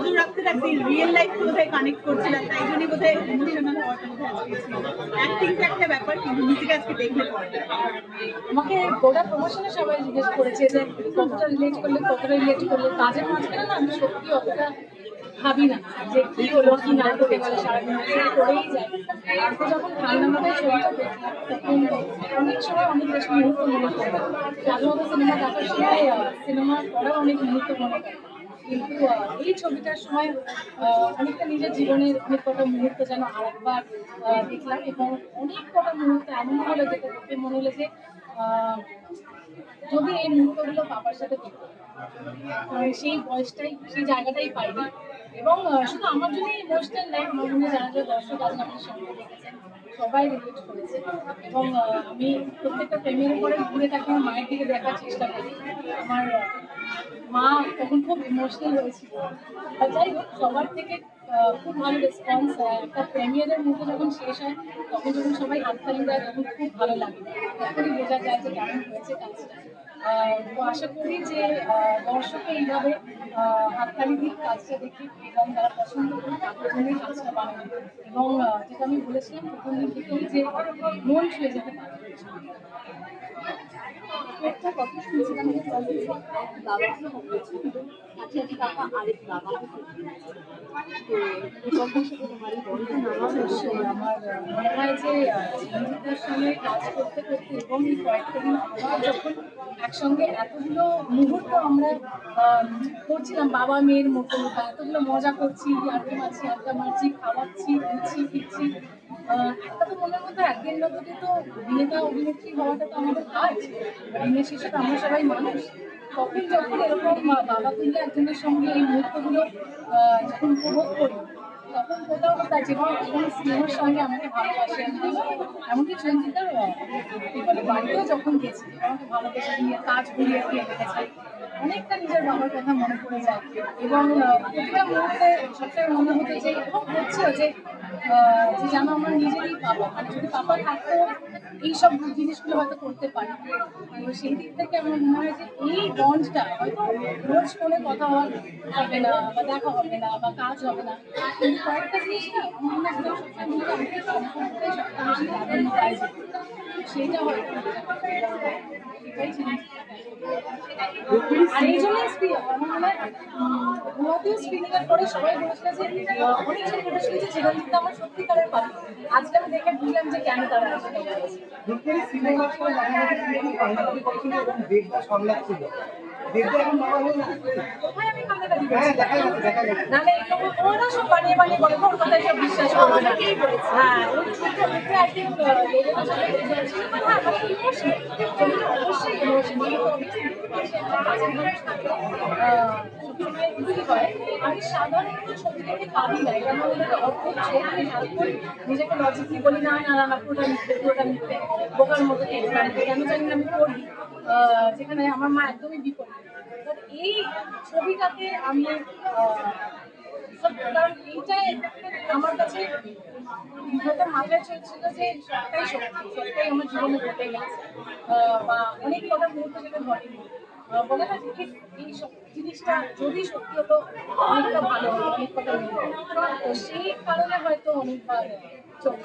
নজর রাখতে রাখতে রিয়েল লাইফ বোধহয় কানেক্ট করছিলাম তাই জন্যই বোধহয় ইমোশনাল অ্যাক্টিংটা একটা ব্যাপার, কিন্তু নিজেকে আজকে দেখলে আমাকে গোটা প্রমোশনে সবাই জিজ্ঞেস করেছে যে কতটা রিলেট করলে, কতটা রিলেট করলে। কাজের মাঝখানে না আমি সত্যি অতটা ভাবি না যে কি হলো কি না হতে পারে যায়। আর যখন ঠান্ডা মাথায় ছবিটা দেখলাম তখন অনেক সময় অনেক বেশি মুহূর্ত মনে পড়ে। সাধারণত সিনেমা দেখার সময় সিনেমা পড়ার অনেক মুহূর্ত মনে পড়ে। কিন্তু এই ছবিটার সময় অনেকটা নিজের জীবনের অনেক কটা মুহূর্ত যেন আরেকবার দেখলাম এবং অনেক কটা মুহূর্ত এমন হলো যেটা দেখে মনে হলো যে যদি এই মুহূর্তগুলো বাবার সাথে সেই বয়সটাই, সেই জায়গাটাই পাইনি। এবং শুধু আমার জন্য ইমোশনাল নয় আমার মনে যারা যারা দর্শক আছেন আমাদের সঙ্গে দেখেছেন, সবাই রিলেট করেছে। এবং আমি প্রত্যেকটা প্রেমের পরে ঘুরে তাকে মায়ের দিকে দেখার চেষ্টা করি। আমার মা তখন খুব ইমোশনাল হয়েছিল। আর যাই হোক সবার থেকে খুব ভালো রেসপন্স একটা প্রেমিয়ারের মধ্যে যখন শেষ হয় তখন যখন সবাই হাততালি দেয় তখন খুব ভালো লাগে। তখনই বোঝা যায় যে কেমন হয়েছে কাজটা। তো আশা করি যে আহ, দর্শকে এইভাবে হাততালি দিক কাজটা দেখি এবং তারা পছন্দ করি তাদের জন্যই কাজটা বানাবে। এবং যেটা আমি বলেছিলাম প্রথম দিন থেকেই যে মন ছুঁয়ে যেতে পারে একটা কথা শুনছিলাম যে মনে কাজ করতে করতে একসঙ্গে এতগুলো মুহূর্ত আমরা করছিলাম, বাবা মেয়ের মতো, এতগুলো মজা করছি, আড্ডা মারছি আড্ডা মারছি, খাওয়াচ্ছি, দিচ্ছি, ফিরছি একটা তো মনের মধ্যে একদিন নতুনই তো অভিনেতা অভিনেত্রী হওয়াটা তো আমাদের কাজ। দিনের শেষে তো আমরা সবাই মানুষ। তখন যখন এরকম বাবা তুলে একজনের সঙ্গে এই মুহূর্তগুলো যখন উপভোগ করি, তখন কোথাও কোথায় যেমন এবং স্নেহের সঙ্গে আমাকে ভালোবাসে। এমনকি সঞ্জিতার বাড়িতেও যখন গেছি, আমাকে ভালোবেসে নিয়ে কাজ ঘুরিয়ে দিয়ে রেখেছে। অনেকটা নিজের বাবার কথা মনে পড়ে যায়। এবং প্রতিটা মুহূর্তে সবসময় মনে হতো যে, এবং হচ্ছে যে যে যেন আমার নিজেরই বাবা মানে যদি বাবা থাকতো এইসব জিনিসগুলো হয়তো করতে পারি তো সেই দিক থেকে আমার মনে হয় যে, এই বন্ডটা হয়তো রোজ ফোনে কথা হবে না, বা দেখা হবে না, বা কাজ হবে না। কিন্তু কয়েকটা জিনিস না, আমার মনে হয় সবসময় সেইটা হয়তো। এটাই জিনিস। আর এই জন্য আমার গুয়াহাটিও স্ক্রিনিং এর পরে সবাই বলেছিল যে অনেক জন বলেছিল যে চিরঞ্জিত আমার সত্যিকারের পাখি আজকে আমি দেখে বুঝলাম যে কেন তারা হয়ে হ্যাঁ ওরা সব বানিয়ে বানিয়ে বলে ওর কথায় সব বিশ্বাস করবে বলেছে। হ্যাঁ ইমোশনাল পাশে একটা থাকে আমি ছবি দেখে কাঁদি না এটা আমার আমি সারাক্ষণ নিজেকে লজিকলি বলি না না না পুরোটা মিথ্যে পুরোটা মিথ্যে বোকার মতো কেন জানি আমি করি যেখানে আমার মা একদমই বিপরীত। এই ছবিটাতে আমি এইটাই আমার কাছে হয়তো মাথায় চলছিল যে সবটাই সত্যি সবটাই আমার জীবনে ঘটে গেছে। বা অনেক কটা মুহূর্ত যেটা ঘটেনি। বলে না যে এই- জিনিসটা যদি সত্যি হতো, অনেকটা ভালো হতো, অনেক মিলতো তো সেই কারণে হয়তো অনেকবার চোখ